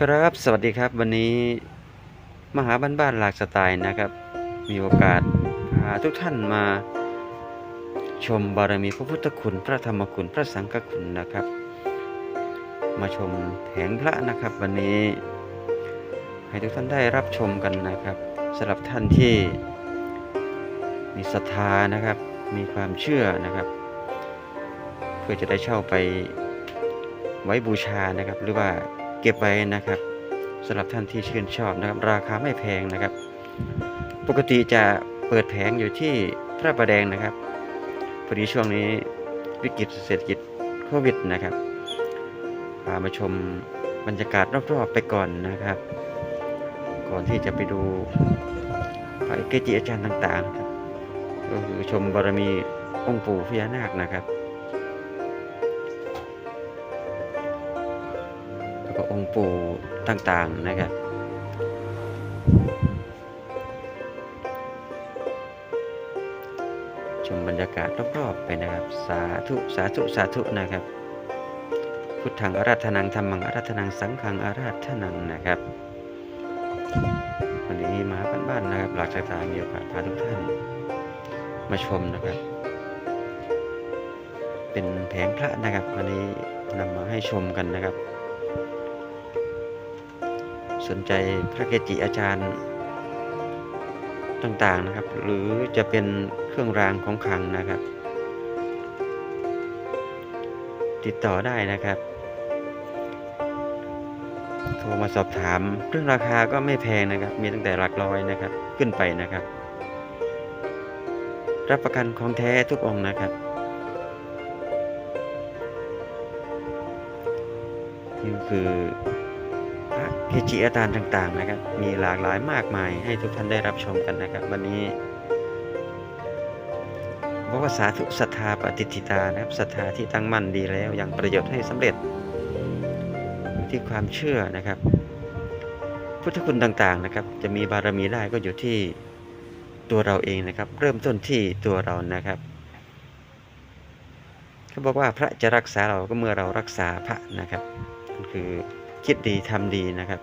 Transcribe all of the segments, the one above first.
ครับ สวัสดีครับ วันนี้มหาบ้านบ้านหลากสไตล์นะครับ มีโอกาสพาทุกท่านมา ชมบารมีพระพุทธคุณพระธรรมคุณพระสังฆคุณนะครับ มาชมแผงพระนะครับ วันนี้ ให้ทุกท่านได้รับชมกันนะครับสำหรับท่านที่ มีศรัทธานะครับ มีความเชื่อนะครับ เพื่อจะได้เช่าไปไว้บูชานะครับหรือว่า เก็บไว้นะครับสำหรับท่านที่ชื่นชอบนะครับ ราคาไม่แพงนะครับ ปกติจะเปิดแผงอยู่ที่พระประแดงนะครับพอดีช่วงนี้วิกฤตเศรษฐกิจโควิดนะครับพามาชมบรรยากาศรอบๆไปก่อนนะครับ ก่อนที่จะไปดูพระเกจิอาจารย์ต่างๆครับก็คือชมบารมีองค์ปู่พญานาคนะครับ ค์ปู่ต่างๆนะครับ ชมบรรยากาศรอบๆไปนะครับ สาธุสาธุสาธุนะครับ พุทธังอาราธนังธรรมังอาราธนังสังฆังอาราธนังนะครับวันนี้มาบ้านๆนะครับ หลักสายตามีโอกาสพาทุกท่านมาชมนะครับ เป็นแผงพระนะครับ วันนี้นำมาให้ชมกันนะครับ สนใจพระเกจิอาจารย์ต่างๆนะครับ หรือจะเป็นเครื่องรางของขลังนะครับ ติดต่อได้นะครับโทรมาสอบถามเรื่องราคาก็ไม่แพงนะครับ มีตั้งแต่หลักร้อยนะครับ ขึ้นไปนะครับ รับประกันของแท้ทุกองค์นะครับนี่คือ เกจิอาจารย์ต่างๆนะครับ มีหลากหลายมากมายให้ทุกท่านได้รับชมกันนะครับ วันนี้บอกว่าสาธุศรัทธาปฏิทิตานะครับศรัทธาที่ตั้งมั่นดีแล้วยังประโยชน์ให้สำเร็จอยู่ที่ความเชื่อนะครับ พุทธคุณต่างๆนะครับ จะมีบารมีได้ก็อยู่ที่ตัวเราเองนะครับ เริ่มต้นที่ตัวเรานะครับเขาบอกว่าพระจะรักษาเราก็เมื่อเรารักษาพระนะครับนั่นคือ คิดดีทำดีนะครับ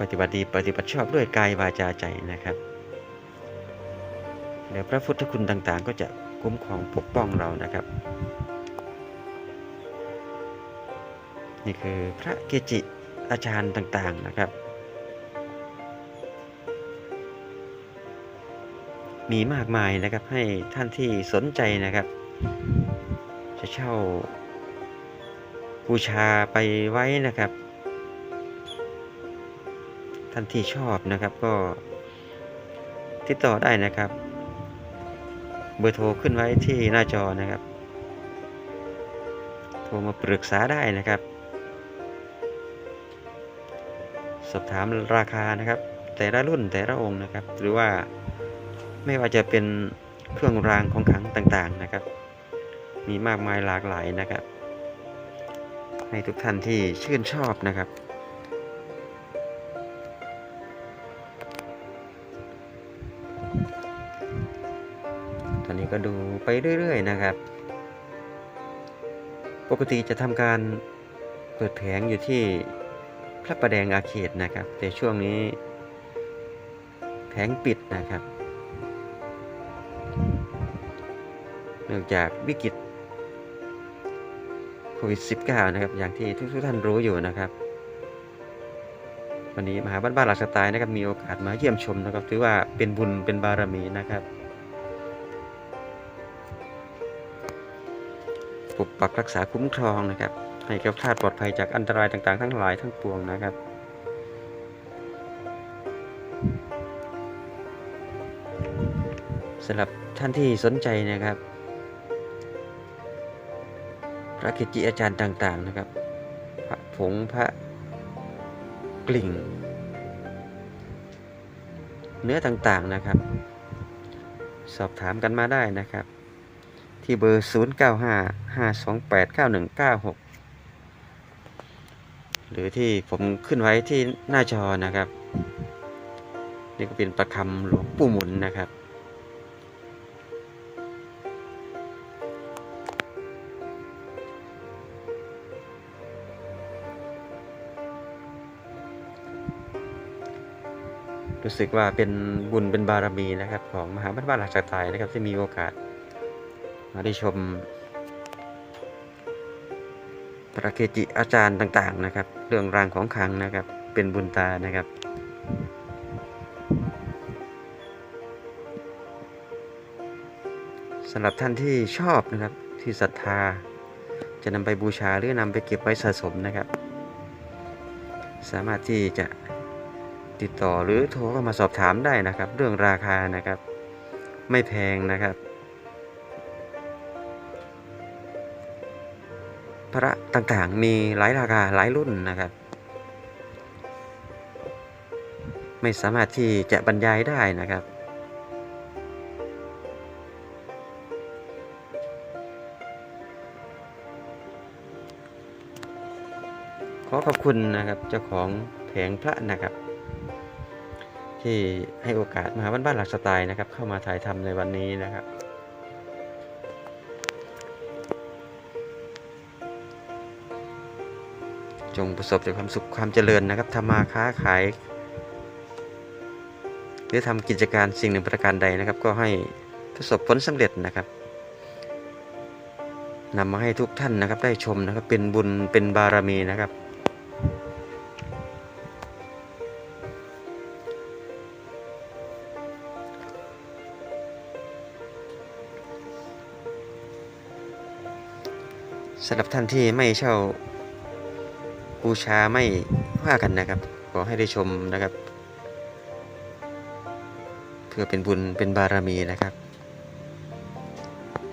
ปฏิบัติดีปฏิบัติชอบด้วยกายวาจาใจนะครับเดี๋ยวพระพุทธคุณต่างๆ ก็จะคุ้มครองปกป้องเรานะครับ นี่คือพระเกจิอาจารย์ต่างๆนะครับ มีมากมายนะครับให้ท่านที่สนใจนะครับ เช่าบูชาไปไว้นะครับ ท่านที่ชอบนะครับก็ติดต่อได้นะครับ เบอร์โทรขึ้นไว้ที่หน้าจอนะครับ โทรมาปรึกษาได้นะครับ สอบถามราคานะครับ แต่ละรุ่นแต่ละองค์นะครับ หรือว่าไม่ว่าจะเป็นเครื่องรางของขลังต่างๆนะครับ มีมากมายหลากหลายนะครับ ให้ทุกท่านที่ชื่นชอบนะครับ ตอนนี้ก็ดูไปเรื่อย ๆ นะครับ ปกติจะทำการเปิดแผงอยู่ที่พระประแดงอาเขตนะครับ แต่ช่วงนี้แผงปิดนะครับ เนื่องจากวิกฤต ควิด -19 นะครับ อย่างที่ทุกท่านรู้อยู่นะครับ วันนี้มหาบ้านบ้านหลักสไตล์นะครับมีโอกาสมาเยี่ยมชมนะครับ ถือว่าเป็นบุญเป็นบารมีนะครับปกปักรักษาคุ้มครองนะครับ ให้แก้วคลาดปลอดภัยจากอันตรายต่างๆ ทั้งหลายทั้งปวงนะครับสำหรับท่านที่สนใจนะครับ พระเกจิอาจารย์ต่างๆนะครับ พระผงพระกลิ่ง เนื้อต่างๆนะครับ สอบถามกันมาได้นะครับ ที่เบอร์ 0 9 5 5 2 8 9 1 9 6 หรือที่ผมขึ้นไว้ที่หน้าจอนะครับ นี่ก็เป็นประคำหลวงปู่หมุนนะครับ รู้สึกว่าเป็นบุญเป็นบารมีนะครับ ของมหาบ้านบ้านหลักสไตล์นะครับที่มีโอกาส มาได้ชมพระเกจิอาจารย์ต่างๆนะครับ เรื่องรางของขังนะครับ เป็นบุญตานะครับสำหรับท่านที่ชอบนะครับที่ศรัทธา จะนำไปบูชาหรือนำไปเก็บไว้สะสมนะครับ สามารถที่จะ ติดต่อหรือโทรเข้ามาสอบถามได้นะครับ เรื่องราคานะครับ ไม่แพงนะครับ พระต่างๆมีหลายราคาหลายรุ่นนะครับ ไม่สามารถที่จะบรรยายได้นะครับขอขอบคุณนะครับเจ้าของแผงพระนะครับ ที่ให้โอกาสมหาบ้านบ้านหลักสไตล์นะครับ เข้ามาถ่ายทำในวันนี้นะครับจงประสบแต่ความสุขความเจริญนะครับทำมาค้าขาย หรือทำกิจการสิ่งหนึ่งประการใดนะครับ ก็ให้ประสบผลสำเร็จนะครับนำมาให้ทุกท่านนะครับ ได้ชมนะครับ เป็นบุญเป็นบารมีนะครับ สำหรับท่านที่ไม่เช่าบูชาไม่ว่ากันนะครับ ขอให้ได้ชมนะครับ เพื่อเป็นบุญเป็นบารมีนะครับ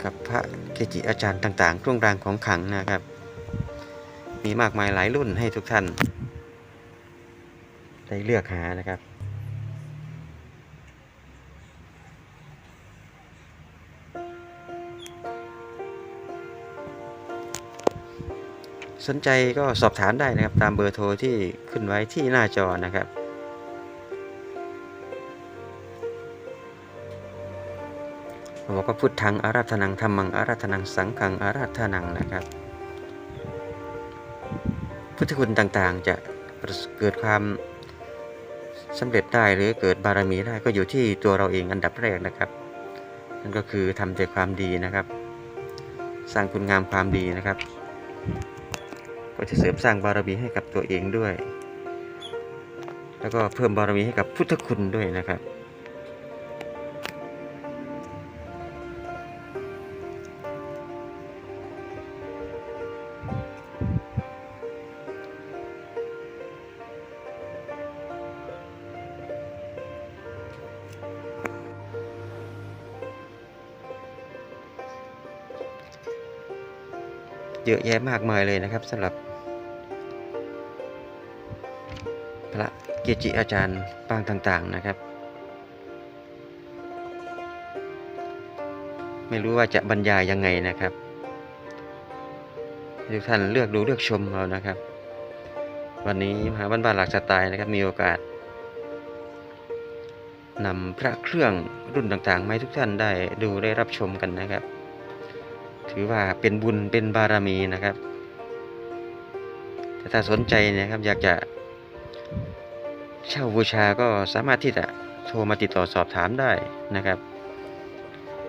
กับพระเกจิอาจารย์ต่างๆเครื่องรางของขลังนะครับ มีมากมายหลายรุ่นให้ทุกท่าน ได้เลือกหานะครับ สนใจก็สอบถามได้นะครับ ตามเบอร์โทรที่ขึ้นไว้ที่หน้าจอนะครับ บอกว่าพุทธังอาราธนังธรรมังอาราธนังสังฆังอาราธนังนะครับ พุทธคุณต่างๆ จะเกิดความสำเร็จได้หรือเกิดบารมีได้ก็อยู่ที่ตัวเราเองอันดับแรกนะครับ นั่นก็คือทำแต่ความดีนะครับ สร้างคุณงามความดีนะครับ ก็จะเสริมสร้างบารมีให้กับตัวเองด้วย แล้วก็เพิ่มบารมีให้กับพุทธคุณด้วยนะครับ เยอะแยะมากมายเลยนะครับสำหรับ กจิอาจารย์ปางต่าง ๆนะครับ ไม่รู้ว่าจะบรรยายยังไงนะครับทุกท่านเลือกดูเลือกชมเอานะครับ วันนี้มหาบ้านบ้านหลักสไตล์นะครับมีโอกาสนำพระเครื่องรุ่นต่างๆมาให้ทุกท่านได้ดูได้รับชมกันนะครับ ถือว่าเป็นบุญเป็นบารมีนะครับ แต่ถ้าสนใจนะครับอยากจะ เช่าบูชาก็สามารถที่จะโทรมาติดต่อสอบถามได้นะครับ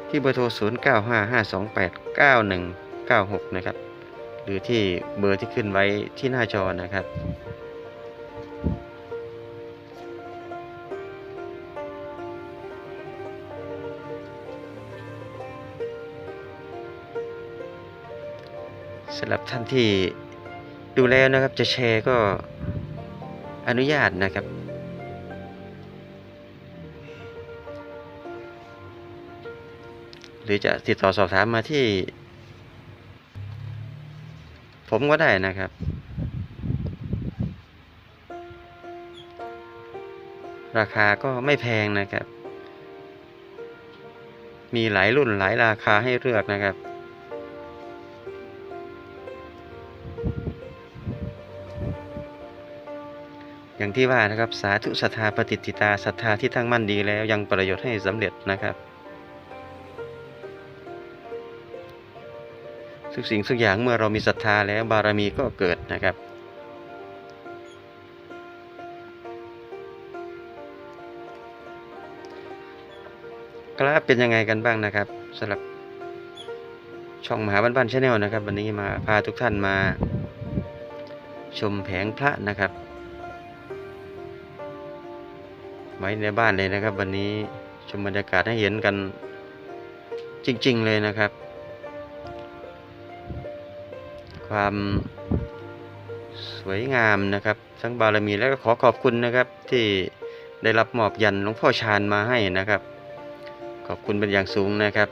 ที่เบอร์โทร 0 9 5 5 2 8 9 1 9 6 นะครับ หรือที่เบอร์ที่ขึ้นไว้ที่หน้าจอนะครับสำหรับท่านที่ดูแล้วนะครับจะแชร์ก็อนุญาตนะครับ หรือจะติดต่อสอบถามมาที่ ผมก็ได้นะครับ ราคาก็ไม่แพงนะครับ มีหลายรุ่นหลายราคาให้เลือกนะครับอย่างที่ว่านะครับสาธุศรัทธาปฏิทิตาศรัทธาที่ตั้งมั่นดีแล้วยังประโยชน์ให้สำเร็จนะครับ ทุกสิ่งทุกอย่างเมื่อเรามีศรัทธาแล้วบารมีก็เกิดนะครับครับเป็นยังไงกันบ้างนะครับสำหรับช่องมหาบ้านบ้านชาแนลนะครับ วันนี้มาพาทุกท่านมา ชมแผงพระนะครับ ไว้ในบ้านเลยนะครับ วันนี้ชมบรรยากาศให้เห็นกันจริง ๆ เลยนะครับ ความสวยงามนะครับ ทั้งบารมีและก็ขอขอบคุณนะครับที่ได้รับมอบยันหลวงพ่อชานมาให้นะครับ ขอบคุณเป็นอย่างสูงนะครับ